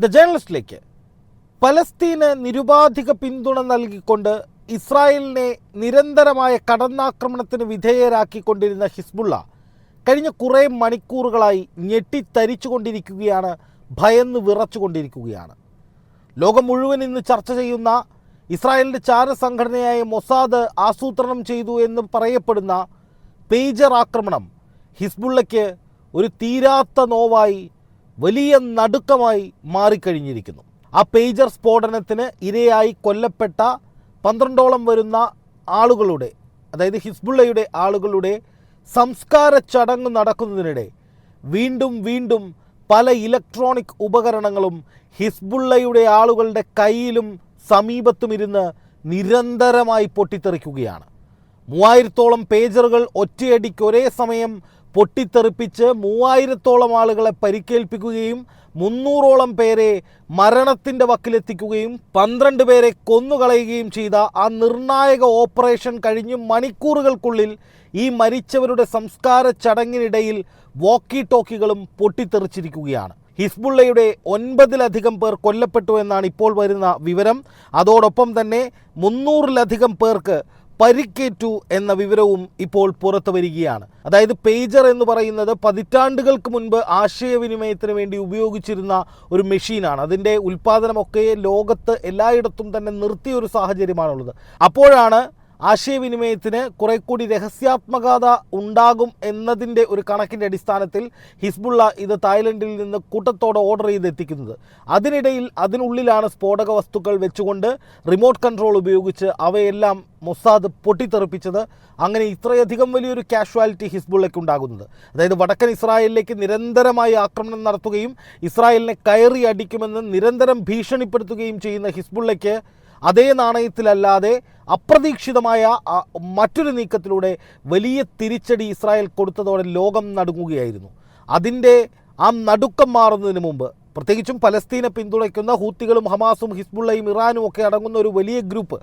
The ജേർണലിസ്റ്റിലേക്ക് പലസ്തീന് നിരുപാധിക പിന്തുണ നൽകിക്കൊണ്ട് ഇസ്രായേലിനെ നിരന്തരമായ കടന്നാക്രമണത്തിന് വിധേയരാക്കിക്കൊണ്ടിരുന്ന ഹിസ്ബുള്ള കഴിഞ്ഞ കുറേ മണിക്കൂറുകളായി ഞെട്ടിത്തരിച്ചുകൊണ്ടിരിക്കുകയാണ് ഭയന്ന് വിറച്ചുകൊണ്ടിരിക്കുകയാണ്. ലോകം മുഴുവൻ ഇന്ന് ചർച്ച ചെയ്യുന്ന ഇസ്രായേലിന്റെ ചാരസംഘടനയായ മൊസാദ് ആസൂത്രണം ചെയ്തു എന്ന് പറയപ്പെടുന്ന പേജർ ആക്രമണം ഹിസ്ബുള്ളയ്ക്ക് ഒരു തീരാത്ത നോവായി വലിയ നടുക്കമായി മാറിക്കഴിഞ്ഞിരിക്കുന്നു. ആ പേജർ സ്ഫോടനത്തിന് ഇരയായി കൊല്ലപ്പെട്ട പന്ത്രണ്ടോളം വരുന്ന ആളുകളുടെ അതായത് ഹിസ്ബുള്ളയുടെ ആളുകളുടെ സംസ്കാര ചടങ്ങ് നടക്കുന്നതിനിടെ വീണ്ടും വീണ്ടും പല ഇലക്ട്രോണിക് ഉപകരണങ്ങളും ഹിസ്ബുള്ളയുടെ ആളുകളുടെ കയ്യിലും സമീപത്തും ഇരുന്ന് നിരന്തരമായി പൊട്ടിത്തെറിക്കുകയാണ്. മൂവായിരത്തോളം പേജറുകൾ ഒറ്റയടിക്ക് ഒരേ സമയം പൊട്ടിത്തെറിപ്പിച്ച് മൂവായിരത്തോളം ആളുകളെ പരിക്കേൽപ്പിക്കുകയും മുന്നൂറോളം പേരെ മരണത്തിന്റെ വക്കിലെത്തിക്കുകയും പന്ത്രണ്ട് പേരെ കൊന്നുകളയുകയും ചെയ്ത ആ നിർണായക ഓപ്പറേഷൻ കഴിഞ്ഞ് മണിക്കൂറുകൾക്കുള്ളിൽ ഈ മരിച്ചവരുടെ സംസ്കാര ചടങ്ങിനിടയിൽ വോക്കി ടോക്കികളും പൊട്ടിത്തെറിച്ചിരിക്കുകയാണ്. ഹിസ്ബുള്ളയുടെ ഒൻപതിലധികം പേർ കൊല്ലപ്പെട്ടു എന്നാണ് ഇപ്പോൾ വരുന്ന വിവരം. അതോടൊപ്പം തന്നെ മുന്നൂറിലധികം പേർക്ക് പരിക്കേറ്റു എന്ന വിവരവും ഇപ്പോൾ പുറത്തു വരികയാണ്. അതായത് പേജർ എന്ന് പറയുന്നത് പതിറ്റാണ്ടുകൾക്ക് മുൻപ് ആശയവിനിമയത്തിന് വേണ്ടി ഉപയോഗിച്ചിരുന്ന ഒരു മെഷീനാണ്. അതിന്റെ ഉൽപ്പാദനമൊക്കെ ലോകത്ത് എല്ലായിടത്തും തന്നെ നിർത്തിയ ഒരു സാഹചര്യമാണുള്ളത്. അപ്പോഴാണ് ആശയവിനിമയത്തിന് കുറെ കൂടി രഹസ്യാത്മകത ഉണ്ടാകും എന്നതിന്റെ ഒരു കണക്കിന്റെ അടിസ്ഥാനത്തിൽ ഹിസ്ബുള്ള ഇത് തായ്ലൻഡിൽ നിന്ന് കൂട്ടത്തോടെ ഓർഡർ ചെയ്ത് എത്തിക്കുന്നത് അതിനിടയിൽ അതിനുള്ളിലാണ് സ്ഫോടക വസ്തുക്കൾ വെച്ചുകൊണ്ട് റിമോട്ട് കൺട്രോൾ ഉപയോഗിച്ച് അവയെല്ലാം മൊസാദ് പൊട്ടിത്തെറിപ്പിച്ചത്. അങ്ങനെ ഇത്രയധികം വലിയൊരു കാഷ്വാലിറ്റി ഹിസ്ബുള്ളയ്ക്ക് ഉണ്ടാകുന്നത് അതായത് വടക്കൻ ഇസ്രായേലിലേക്ക് നിരന്തരമായി ആക്രമണം നടത്തുകയും ഇസ്രായേലിനെ കയറി അടിക്കുമെന്ന് നിരന്തരം ഭീഷണിപ്പെടുത്തുകയും ചെയ്യുന്ന ഹിസ്ബുള്ളയ്ക്ക് അതേ നാണയത്തിലല്ലാതെ അപ്രതീക്ഷിതമായ മറ്റൊരു നീക്കത്തിലൂടെ വലിയ തിരിച്ചടി ഇസ്രായേൽ കൊടുത്തതോടെ ലോകം നടുങ്ങുകയായിരുന്നു. അതിന്റെ ആ നടുക്കം മാറുന്നതിന് മുമ്പ് പ്രത്യേകിച്ചും പലസ്തീനെ പിന്തുണയ്ക്കുന്ന ഹൂത്തികളും ഹമാസും ഹിസ്ബുള്ളയും ഇറാനും ഒക്കെ അടങ്ങുന്ന ഒരു വലിയ ഗ്രൂപ്പ്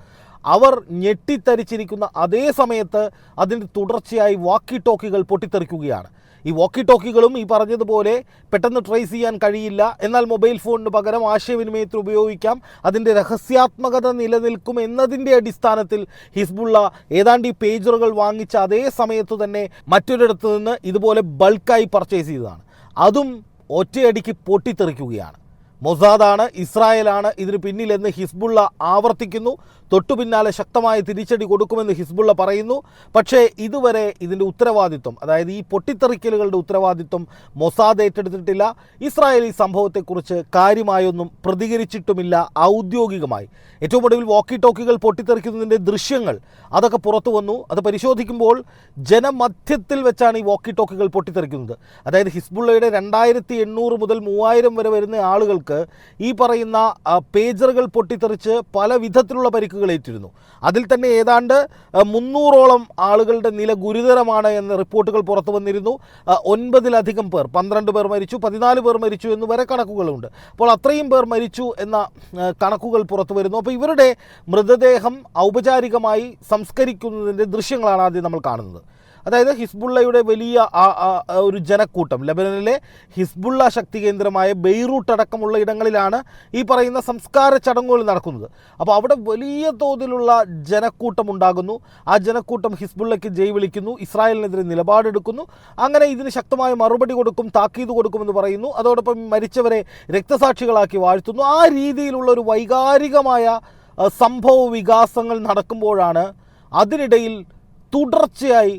അവർ ഞെട്ടിത്തരിച്ചിരിക്കുന്ന അതേ സമയത്ത് അതിന്റെ തുടർച്ചയായി വാക്കി ടോക്കികൾ പൊട്ടിത്തെറിക്കുകയാണ്. ഈ വോക്കി ടോക്കികളും ഈ പറഞ്ഞതുപോലെ പെട്ടെന്ന് ട്രേസ് ചെയ്യാൻ കഴിയില്ല. എന്നാൽ മൊബൈൽ ഫോണിന് പകരം ആശയവിനിമയത്തിൽ ഉപയോഗിക്കാം. അതിന്റെ രഹസ്യാത്മകത നിലനിൽക്കും എന്നതിന്റെ അടിസ്ഥാനത്തിൽ ഹിസ്ബുള്ള ഏതാണ്ട് ഈ പേജറുകൾ വാങ്ങിച്ച അതേ സമയത്ത് തന്നെ മറ്റൊരിടത്ത് നിന്ന് ഇതുപോലെ ബൾക്കായി പർച്ചേസ് ചെയ്തതാണ്. അതും ഒറ്റയടിക്ക് പൊട്ടിത്തെറിക്കുകയാണ്. മൊസാദാണ് ഇസ്രായേലാണ് ഇതിന് പിന്നിലെന്ന് ഹിസ്ബുള്ള ആവർത്തിക്കുന്നു. തൊട്ടു പിന്നാലെ ശക്തമായ തിരിച്ചടി കൊടുക്കുമെന്ന് ഹിസ്ബുള്ള പറയുന്നു. പക്ഷേ ഇതുവരെ ഇതിന്റെ ഉത്തരവാദിത്വം അതായത് ഈ പൊട്ടിത്തെറിക്കലുകളുടെ ഉത്തരവാദിത്വം മൊസാദ് ഏറ്റെടുത്തിട്ടില്ല. ഇസ്രായേൽ ഈ സംഭവത്തെക്കുറിച്ച് കാര്യമായൊന്നും പ്രതികരിച്ചിട്ടുമില്ല ഔദ്യോഗികമായി. ഏറ്റവും ഒടുവിൽ വോക്കി ടോക്കികൾ പൊട്ടിത്തെറിക്കുന്നതിന്റെ ദൃശ്യങ്ങൾ അതൊക്കെ പുറത്തു വന്നു. അത് പരിശോധിക്കുമ്പോൾ ജനമധ്യത്തിൽ വെച്ചാണ് ഈ വോക്കി ടോക്കികൾ പൊട്ടിത്തെറിക്കുന്നത്. അതായത് ഹിസ്ബുള്ളയുടെ രണ്ടായിരത്തി എണ്ണൂറ് മുതൽ മൂവായിരം വരെ വരുന്ന ആളുകൾക്ക് ഈ പറയുന്ന പേജറുകൾ പൊട്ടിത്തെറിച്ച് പല വിധത്തിലുള്ള പരിക്കുകൾ ഏറ്റിരുന്നു. അതിൽ തന്നെ ഏതാണ്ട് മുന്നൂറോളം ആളുകളുടെ നില ഗുരുതരമാണ് എന്ന റിപ്പോർട്ടുകൾ പുറത്തു വന്നിരുന്നു. ഒൻപതിലധികം പേർ പന്ത്രണ്ട് പേർ മരിച്ചു പതിനാല് പേർ മരിച്ചു എന്ന് വരെ കണക്കുകളുണ്ട്. അപ്പോൾ അത്രയും പേർ മരിച്ചു എന്ന കണക്കുകൾ പുറത്തു വരുന്നു. അപ്പോൾ ഇവരുടെ മൃതദേഹം ഔപചാരികമായി സംസ്കരിക്കുന്നതിന്റെ ദൃശ്യങ്ങളാണ് ആദ്യം നമ്മൾ കാണുന്നത്. അതായത് ഹിസ്ബുള്ളയുടെ വലിയ ഒരു ജനക്കൂട്ടം. ലബനനിലെ ഹിസ്ബുള്ള ശക്തി കേന്ദ്രമായ ബെയ്റൂട്ട് അടക്കമുള്ള ഇടങ്ങളിലാണ് ഈ പറയുന്ന സംസ്കാര ചടങ്ങുകൾ നടക്കുന്നത്. അപ്പോൾ അവിടെ വലിയ തോതിലുള്ള ജനക്കൂട്ടം ഉണ്ടാകുന്നു. ആ ജനക്കൂട്ടം ഹിസ്ബുള്ളയ്ക്ക് ജയ് വിളിക്കുന്നു ഇസ്രായേലിനെതിരെ നിലപാടെടുക്കുന്നു. അങ്ങനെ ഇതിന് ശക്തമായ മറുപടി കൊടുക്കും താക്കീത് കൊടുക്കുമെന്ന് പറയുന്നു. അതോടൊപ്പം മരിച്ചവരെ രക്തസാക്ഷികളാക്കി വാഴ്ത്തുന്നു. ആ രീതിയിലുള്ള ഒരു വൈകാരികമായ സംഭവ വികാസങ്ങൾ നടക്കുമ്പോഴാണ് അതിനിടയിൽ തുടർച്ചയായി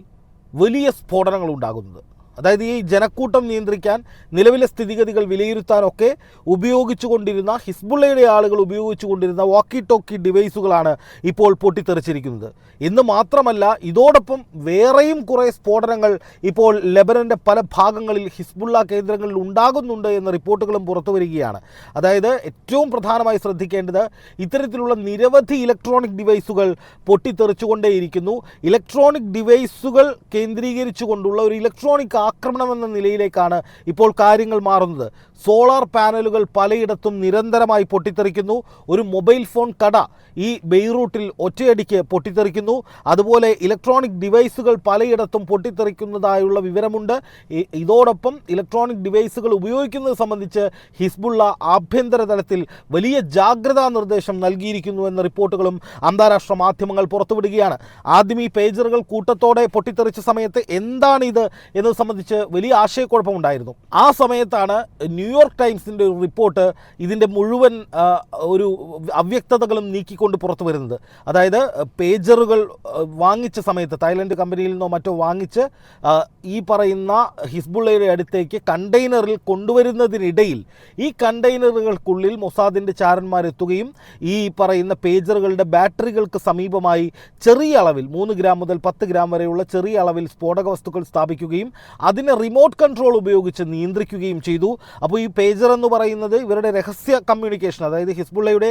വലിയ സ്ഫോടനങ്ങൾ ഉണ്ടാകുന്നത് അതായത് ഈ ജനക്കൂട്ടം നിയന്ത്രിക്കാൻ നിലവിലെ സ്ഥിതിഗതികൾ വിലയിരുത്താനൊക്കെ ഉപയോഗിച്ചുകൊണ്ടിരുന്ന ഹിസ്ബുള്ളയുടെ ആളുകൾ ഉപയോഗിച്ചുകൊണ്ടിരുന്ന വാക്കി ടോക്കി ഡിവൈസുകളാണ് ഇപ്പോൾ പൊട്ടിത്തെറിച്ചിരിക്കുന്നത്. എന്ന് മാത്രമല്ല ഇതോടൊപ്പം വേറെയും കുറേ സ്ഫോടനങ്ങൾ ഇപ്പോൾ ലെബനന്റെ പല ഭാഗങ്ങളിൽ ഹിസ്ബുള്ള കേന്ദ്രങ്ങളിൽ ഉണ്ടാകുന്നുണ്ട് എന്ന റിപ്പോർട്ടുകളും പുറത്തു വരികയാണ്. അതായത് ഏറ്റവും പ്രധാനമായി ശ്രദ്ധിക്കേണ്ടത് ഇത്തരത്തിലുള്ള നിരവധി ഇലക്ട്രോണിക് ഡിവൈസുകൾ പൊട്ടിത്തെറിച്ചുകൊണ്ടേയിരിക്കുന്നു. ഇലക്ട്രോണിക് ഡിവൈസുകൾ കേന്ദ്രീകരിച്ചുകൊണ്ടുള്ള ഒരു ഇലക്ട്രോണിക് ആക്രമണം എന്ന നിലയിലേക്കാണ് ഇപ്പോൾ കാര്യങ്ങൾ മാറുന്നത്. സോളാർ പാനലുകൾ പലയിടത്തും നിരന്തരമായി പൊട്ടിത്തെറിക്കുന്നു. ഒരു മൊബൈൽ ഫോൺ കട ഈ ബെയ്റൂട്ടിൽ ഒറ്റയടിക്ക് പൊട്ടിത്തെറിക്കുന്നു. അതുപോലെ ഇലക്ട്രോണിക് ഡിവൈസുകൾ പലയിടത്തും പൊട്ടിത്തെറിക്കുന്നതായുള്ള വിവരമുണ്ട്. ഇതോടൊപ്പം ഇലക്ട്രോണിക് ഡിവൈസുകൾ ഉപയോഗിക്കുന്നത് സംബന്ധിച്ച് ഹിസ്ബുള്ള ആഭ്യന്തര തലത്തിൽ വലിയ ജാഗ്രതാ നിർദ്ദേശം നൽകിയിരിക്കുന്നു എന്ന റിപ്പോർട്ടുകളും അന്താരാഷ്ട്ര മാധ്യമങ്ങൾ പുറത്തുവിടുകയാണ്. ആദ്യം ഈ പേജറുകൾ കൂട്ടത്തോടെ പൊട്ടിത്തെറിച്ച സമയത്ത് എന്താണിത് എന്നത് സംബന്ധിച്ച് വലിയ ആശയക്കുഴപ്പമുണ്ടായിരുന്നു. ആ സമയത്താണ് ന്യൂയോർക്ക് ടൈംസിന്റെ ഒരു റിപ്പോർട്ട് ഇതിന്റെ മുഴുവൻ ഒരു അവ്യക്തതകളും നീക്കിക്കൊണ്ട് പുറത്തു വരുന്നത്. അതായത് പേജറുകൾ വാങ്ങിച്ച സമയത്ത് തായ്ലൻഡ് കമ്പനിയിൽ നിന്നോ മറ്റോ വാങ്ങിച്ച് ഈ പറയുന്ന ഹിസ്ബുള്ളയുടെ അടുത്തേക്ക് കണ്ടെയ്നറിൽ കൊണ്ടുവരുന്നതിനിടയിൽ ഈ കണ്ടെയ്നറുകൾക്കുള്ളിൽ മൊസാദിന്റെ ചാരന്മാരെത്തുകയും ഈ പറയുന്ന പേജറുകളുടെ ബാറ്ററികൾക്ക് സമീപമായി ചെറിയ അളവിൽ മൂന്ന് ഗ്രാം മുതൽ പത്ത് ഗ്രാം വരെയുള്ള ചെറിയ അളവിൽ സ്ഫോടക വസ്തുക്കൾ സ്ഥാപിക്കുകയും അതിനെ റിമോട്ട് കൺട്രോൾ ഉപയോഗിച്ച് നിയന്ത്രിക്കുകയും ചെയ്തു. അപ്പോൾ ഈ പേജർ എന്ന് പറയുന്നത് ഇവരുടെ രഹസ്യ കമ്മ്യൂണിക്കേഷൻ അതായത് ഹിസ്ബുള്ളയുടെ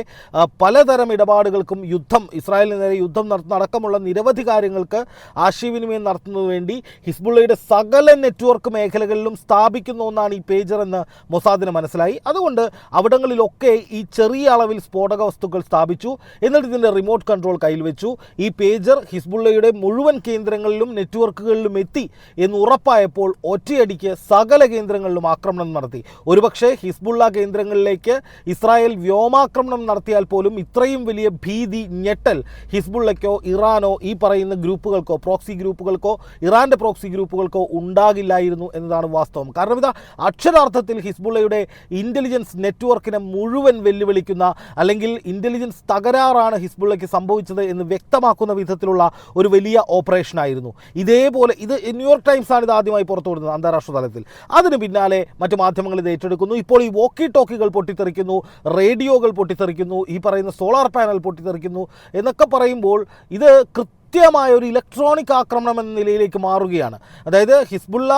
പലതരം ഇടപാടുകൾക്കും യുദ്ധം ഇസ്രായേലിന് നേരെ യുദ്ധം നടത്തുന്ന അടക്കമുള്ള നിരവധി കാര്യങ്ങൾക്ക് ആശയവിനിമയം നടത്തുന്നതിന് വേണ്ടി ഹിസ്ബുള്ളയുടെ സകല നെറ്റ്വർക്ക് മേഖലകളിലും സ്ഥാപിക്കുന്ന ഒന്നാണ് ഈ പേജർ എന്ന് മൊസാദിന് മനസ്സിലായി. അതുകൊണ്ട് അവിടങ്ങളിലൊക്കെ ഈ ചെറിയ അളവിൽ സ്ഫോടക വസ്തുക്കൾ സ്ഥാപിച്ചു. എന്നിട്ട് ഇതിന്റെ റിമോട്ട് കൺട്രോൾ കയ്യിൽ വെച്ചു. ഈ പേജർ ഹിസ്ബുള്ളയുടെ മുഴുവൻ കേന്ദ്രങ്ങളിലും നെറ്റ്വർക്കുകളിലും എത്തി എന്ന് ഉറപ്പായപ്പോൾ ഒറ്റയടിക്ക് സകല കേന്ദ്രങ്ങളിലും ആക്രമണം നടത്തി. ഒരുപക്ഷെ ഹിസ്ബുള്ള കേന്ദ്രങ്ങളിലേക്ക് ഇസ്രായേൽ വ്യോമാക്രമണം നടത്തിയാൽ പോലും ഇത്രയും വലിയ ഭീതി ഞെട്ടൽ ഹിസ്ബുള്ളയ്ക്കോ ഇറാനോ ഈ പറയുന്ന ഗ്രൂപ്പുകൾക്കോ പ്രോക്സി ഗ്രൂപ്പുകൾക്കോ ഇറാന്റെ പ്രോക്സി ഗ്രൂപ്പുകൾക്കോ ഉണ്ടാകില്ലായിരുന്നു എന്നതാണ് വാസ്തവം. കാരണം ഇതാ അക്ഷരാർത്ഥത്തിൽ ഹിസ്ബുള്ളയുടെ ഇന്റലിജൻസ് നെറ്റ്വർക്കിനെ മുഴുവൻ വെല്ലുവിളിക്കുന്ന അല്ലെങ്കിൽ ഇന്റലിജൻസ് തകരാറാണ് ഹിസ്ബുള്ളയ്ക്ക് സംഭവിച്ചത് എന്ന് വ്യക്തമാക്കുന്ന വിധത്തിലുള്ള ഒരു വലിയ ഓപ്പറേഷനായിരുന്നു ഇതേപോലെ ഇത് ന്യൂയോർക്ക് ടൈംസ് ആണ് ഇത് ആദ്യമായി പുറത്തുവിടുന്നത് അന്താരാഷ്ട്ര തലത്തിൽ. അതിന് പിന്നാലെ മറ്റു മാധ്യമങ്ങൾ ഇത് ഏറ്റെടുക്കുന്നു. ഇപ്പോൾ ഈ വോക്കി ടോക്കികൾ പൊട്ടിത്തെറിക്കുന്നു റേഡിയോകൾ പൊട്ടിത്തെറിക്കുന്നു ഈ പറയുന്ന സോളാർ പാനൽ പൊട്ടിത്തെറിക്കുന്നു എന്നൊക്കെ പറയുമ്പോൾ ഇത് കൃത്യമായ ഒരു ഇലക്ട്രോണിക് ആക്രമണം എന്ന നിലയിലേക്ക് മാറുകയാണ്. അതായത് ഹിസ്ബുള്ള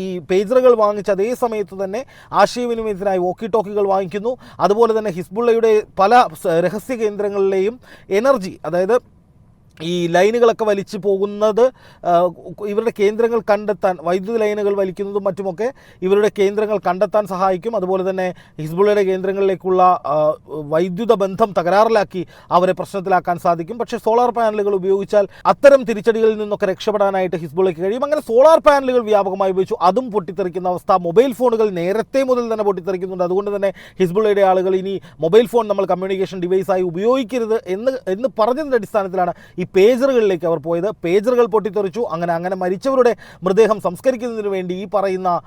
ഈ പേജറുകൾ വാങ്ങിച്ച അതേ സമയത്ത് തന്നെ ആശയവിനിമയത്തിനായി വോക്കി ടോക്കികൾ വാങ്ങിക്കുന്നു. അതുപോലെ തന്നെ ഹിസ്ബുള്ളയുടെ പല രഹസ്യ കേന്ദ്രങ്ങളിലെയും എനർജി അതായത് ഈ ലൈനുകളൊക്കെ വലിച്ചു പോകുന്നത് ഇവരുടെ കേന്ദ്രങ്ങൾ കണ്ടെത്താൻ വൈദ്യുതി ലൈനുകൾ വലിക്കുന്നതും മറ്റുമൊക്കെ ഇവരുടെ കേന്ദ്രങ്ങൾ കണ്ടെത്താൻ സഹായിക്കും. അതുപോലെ തന്നെ ഹിസ്ബുള്ളയുടെ കേന്ദ്രങ്ങളിലേക്കുള്ള വൈദ്യുത ബന്ധം തകരാറിലാക്കി അവരെ പ്രശ്നത്തിലാക്കാൻ സാധിക്കും. പക്ഷേ സോളാർ പാനലുകൾ ഉപയോഗിച്ചാൽ അത്തരം തിരിച്ചടികളിൽ നിന്നൊക്കെ രക്ഷപ്പെടാനായിട്ട് ഹിസ്ബുള്ളയ്ക്ക് കഴിയും. അങ്ങനെ സോളാർ പാനലുകൾ വ്യാപകമായി ഉപയോഗിച്ചു. അതും പൊട്ടിത്തെറിക്കുന്ന അവസ്ഥ. മൊബൈൽ ഫോണുകൾ നേരത്തെ മുതൽ തന്നെ പൊട്ടിത്തെറിക്കുന്നുണ്ട്. അതുകൊണ്ട് തന്നെ ഹിസ്ബുള്ളയുടെ ആളുകൾ ഇനി മൊബൈൽ ഫോൺ നമ്മൾ കമ്മ്യൂണിക്കേഷൻ ഡിവൈസായി ഉപയോഗിക്കരുത് എന്ന് എന്ന് പറഞ്ഞതിന്റെ അടിസ്ഥാനത്തിലാണ് ഈ പേജറുകളിലേക്ക് അവർ പോയത്. പേജറുകൾ പൊട്ടിത്തെറിച്ചു. അങ്ങനെ അങ്ങനെ മരിച്ചവരുടെ മൃതദേഹം സംസ്കരിക്കുന്നതിന് വേണ്ടി ഈ പറയുന്ന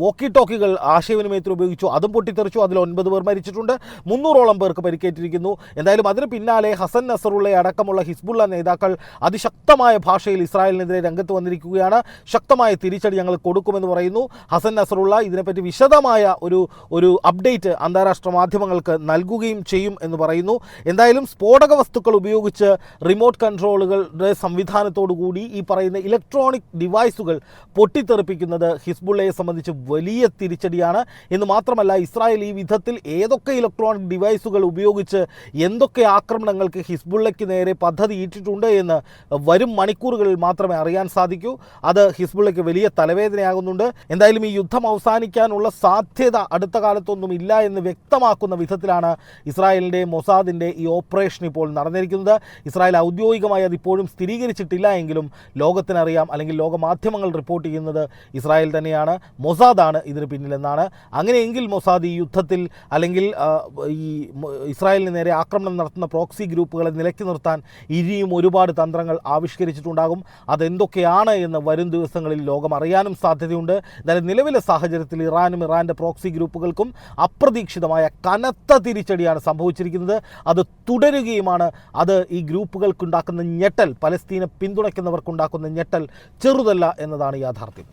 വോക്കി ടോക്കികൾ ആശയവിനിമയത്തിൽ ഉപയോഗിച്ചു. അതും പൊട്ടിത്തെറിച്ചു. അതിൽ ഒൻപത് പേർ മരിച്ചിട്ടുണ്ട്. മുന്നൂറോളം പേർക്ക് പരിക്കേറ്റിരിക്കുന്നു. എന്തായാലും അതിന് പിന്നാലെ ഹസൻ നസറുള്ള അടക്കമുള്ള ഹിസ്ബുള്ള നേതാക്കൾ അതിശക്തമായ ഭാഷയിൽ ഇസ്രായേലിനെതിരെ രംഗത്ത് വന്നിരിക്കുകയാണ്. ശക്തമായ തിരിച്ചടി ഞങ്ങൾ കൊടുക്കുമെന്ന് പറയുന്നു. ഹസൻ നസറുള്ള ഇതിനെപ്പറ്റി വിശദമായ ഒരു ഒരു അപ്ഡേറ്റ് അന്താരാഷ്ട്ര മാധ്യമങ്ങൾക്ക് നൽകുകയും ചെയ്യും എന്ന് പറയുന്നു. എന്തായാലും സ്ഫോടക വസ്തുക്കൾ ഉപയോഗിച്ച് റിമോട്ട് കൺട്രോളുകളുടെ സംവിധാനത്തോടു കൂടി ഈ പറയുന്ന ഇലക്ട്രോണിക് ഡിവൈസുകൾ പൊട്ടിത്തെറിപ്പിക്കുന്നത് ഹിസ്ബുള്ളയെ സംബന്ധിച്ച് വലിയ തിരിച്ചടിയാണ്. എന്ന് മാത്രമല്ല ഇസ്രായേൽ ഈ വിധത്തിൽ ഏതൊക്കെ ഇലക്ട്രോണിക് ഡിവൈസുകൾ ഉപയോഗിച്ച് എന്തൊക്കെ ആക്രമണങ്ങൾക്ക് ഹിസ്ബുള്ളയ്ക്ക് നേരെ പദ്ധതി ഇട്ടിട്ടുണ്ട് എന്ന് വരും മണിക്കൂറുകളിൽ മാത്രമേ അറിയാൻ സാധിക്കൂ. അത് ഹിസ്ബുള്ളയ്ക്ക് വലിയ തലവേദനയാകുന്നുണ്ട്. എന്തായാലും ഈ യുദ്ധം അവസാനിക്കാനുള്ള സാധ്യത അടുത്ത കാലത്തൊന്നും ഇല്ല എന്ന് വ്യക്തമാക്കുന്ന വിധത്തിലാണ് ഇസ്രായേലിന്റെ മൊസാദിന്റെ ഈ ഓപ്പറേഷൻ ഇപ്പോൾ നടന്നിരിക്കുന്നത്. ഇസ്രായേൽ ഔദ്യോഗികമായി അതിപ്പോഴും സ്ഥിരീകരിച്ചിട്ടില്ല എങ്കിലും ലോകത്തിനറിയാം അല്ലെങ്കിൽ ലോകമാധ്യമങ്ങൾ റിപ്പോർട്ട് ചെയ്യുന്നത് ഇസ്രായേൽ തന്നെയാണ്. മൊസാദാണ് ഇതിന് പിന്നിലെന്നാണ്. അങ്ങനെയെങ്കിൽ മൊസാദ് ഈ യുദ്ധത്തിൽ അല്ലെങ്കിൽ ഈ ഇസ്രായേലിന് നേരെ ആക്രമണം നടത്തുന്ന പ്രോക്സി ഗ്രൂപ്പുകളെ നിലയ്ക്ക് നിർത്താൻ ഇനിയും ഒരുപാട് തന്ത്രങ്ങൾ ആവിഷ്കരിച്ചിട്ടുണ്ടാകും. അതെന്തൊക്കെയാണ് എന്ന് വരും ദിവസങ്ങളിൽ ലോകം അറിയാനും സാധ്യതയുണ്ട്. എന്നാലും നിലവിലെ സാഹചര്യത്തിൽ ഇറാനും ഇറാന്റെ പ്രോക്സി ഗ്രൂപ്പുകൾക്കും അപ്രതീക്ഷിതമായ കനത്ത തിരിച്ചടിയാണ് സംഭവിച്ചിരിക്കുന്നത്. അത് തുടരുകയുമാണ്. അത് ഈ ഗ്രൂപ്പുകൾക്കുണ്ടാക്കുന്ന ഞെട്ടൽ പലസ്തീനെ പിന്തുണയ്ക്കുന്നവർക്കുണ്ടാക്കുന്ന ഞെട്ടൽ ചെറുതല്ല എന്നതാണ് യാഥാർത്ഥ്യം.